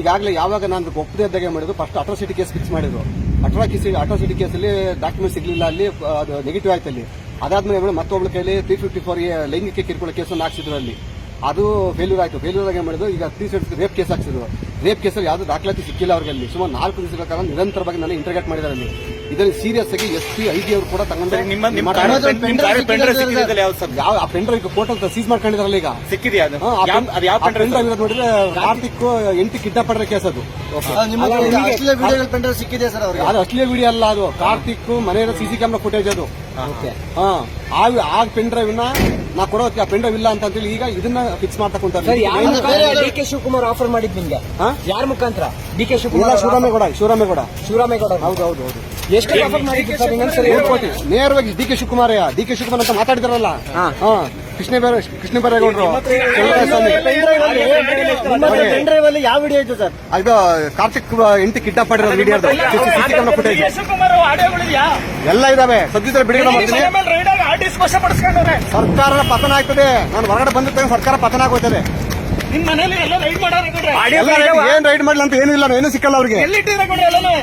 ಈಗಾಗಲೇ ಯಾವಾಗ ನಾನು ಒಪ್ಪದೇ ಇದ್ದಾಗ ಮಾಡಿದ್ರು ಫಸ್ಟ್ ಅಟ್ರಾಸಿಟಿ ಕೇಸ್ ಫಿಕ್ಸ್ ಮಾಡಿದ್ರು ಅಟ್ರಾಸಿಟಿ ಅಟ್ರಾಸಿಟಿ ಕೇಸಲ್ಲಿ ಡಾಕ್ಯುಮೆಂಟ್ ಸಿಗಲಿಲ್ಲ, ಅಲ್ಲಿ ಅದು ನೆಗೆಟಿವ್ ಆಯ್ತು ಅಲ್ಲಿ. ಅದಾದ್ಮೇಲೆ ಮತ್ತೊಬ್ಳು ಕೈಲಿ ತ್ರೀ ಫಿಫ್ಟಿ ಫೋರ್ ಲೈಂಗಿಕ ಕಿರುಕುಳ ಕೇಸನ್ನು ಹಾಕ್ಸಿದ್ರು ಅಲ್ಲಿ. ಅದು ಫೇಲ್ಯೂರ್ ಆಯಿತು. ಫೇಲ್ಯೂರ್ ಆಗಿ ಮಾಡಿದ್ರು? ಈಗ ತ್ರೀ ರೇಪ್ ಕೇಸ್ ಹಾಕ್ಸಿದ್ರು. ರೇಪ್ ಕೇಸಲ್ಲಿ ಯಾವುದು ದಾಖಲಾತಿ ಸಿಕ್ಕಿಲ್ಲ ಅವ್ರಿಗೆ ಅಲ್ಲಿ. ಸುಮಾರು ನಾಲ್ಕು ದಿವಸಗಳ ಕಾಲ ನಿರಂತರವಾಗಿ ನಾನು ಇಂಟರ್ಗೇಟ್ ಮಾಡಿದ್ದಾರೆ ಅಲ್ಲಿ. ಇದರಲ್ಲಿ ಸೀರಿಯಸ್ ಆಗಿ ಎಸ್ ಪಿ ಐ ಡಿ ಅವರು ಕೂಡ ತಗೊಂಡ್ರೆ ಫೋಟೋ ಯಾವ ಆ ಪೆನ್ ಡ್ರೈವ್ ಕೋರ್ಟ್ ಸೀಸ್ ಮಾಡ್ಕೊಂಡಿದಾರಲ್ಲ ಈಗ. ಸಿಕ್ಕಿದೆಯಾ ಇರೋದು ನೋಡಿದ್ರೆ ಕಾರ್ತಿಕ್ ಎಂಟು ಕಿಡ್ನಾಪ್ ಮಾಡಿರೋ ಕೇಸ್ ಅದು. ಪೆಂಡ್ರೈವ್ ಸಿಕ್ಕಿದೆ ಸರ್ ಅವ್ರಿಗೆ? ಅದು ಅಶ್ಲೀಲ ವಿಡಿಯೋ ಅಲ್ಲ ಅದು. ಕಾರ್ತಿಕ್ ಮನೆಯ ಸಿಸಿ ಕ್ಯಾಮ್ರಾ ಫುಟೇಜ್ ಅದು. ಓಕೆ ಹಾ. ಆ ಆ ಪೆನ್ ಡ್ರೈವ್ ನ ಕೊಡೋಕೆ ಆ ಪೆಂಡವ್ ಇಲ್ಲ ಅಂತ ಹೇಳಿ ಈಗ ಇದನ್ನ ಫಿಕ್ಸ್ ಮಾಡ್ತಾ ಕುಂತಾರೆ ಸರ್ ಯಾರ ಏನು- ಮುಖಾಂತರ ಡಿ ಕೆ ಶಿವಕುಮಾರ್ ಆಫರ್ ಮಾಡಿದ್ ನಿಮ್ಗೆ? ಯಾರ ಮುಖಾಂತರ? D K Shivakumar Shivaramegowda Shivaramegowda. Shivaramegowda ಹೌದು ಹೌದು ಹೌದು. ಎಷ್ಟು ಆಫರ್ ಮಾಡಿದ್ರಿ ಸರ್ ಇನ್ನೊಂದ್ಸರಿ? ನೇರವಾಗಿ D K Shivakumar D K Shivakumar ಅಂತ ಮಾತಾಡಿದಾರಲ್ಲ? ಹಾ. ಕೃಷ್ಣ ಬೇರೆ ಕೃಷ್ಣ ಬೈರೇಗೌಡರು ಡ್ರೈವ್ ಅಲ್ಲಿ ಯಾವ ವಿಡಿಯೋ ಇತ್ತು ಸರ್? ಇದು ಕಾರ್ತಿಕ್ ಎಂಟು ಕಿಡ್ನಾಪ್ ಮಾಡಿರೋ ವಿಡಿಯೋ ಫುಟೇಜ್ ಎಲ್ಲ ಇದಾವೆ. ಸದ್ಯದಲ್ಲಿ ಬಿಡುಗಡೆ ಮಾಡ್ತೀನಿ. ಸರ್ಕಾರ ಪತನ ಆಗ್ತದೆ. ನಾನು ಹೊರಗಡೆ ಬಂದ ಸರ್ಕಾರ ಪತನ ಆಗೋಯ್ತದೆ. ನಿಮ್ ಮನೇಲಿ ಎಲ್ಲ ರೈಡ್ ಮಾಡೋರು ಏನ್ ರೈಡ್ ಮಾಡ್ಲಿ ಅಂತ ಏನಿಲ್ಲ ಇಲ್ಲ. ಏನು ಸಿಕ್ಕಲ್ಲ ಅವ್ರಿಗೆ.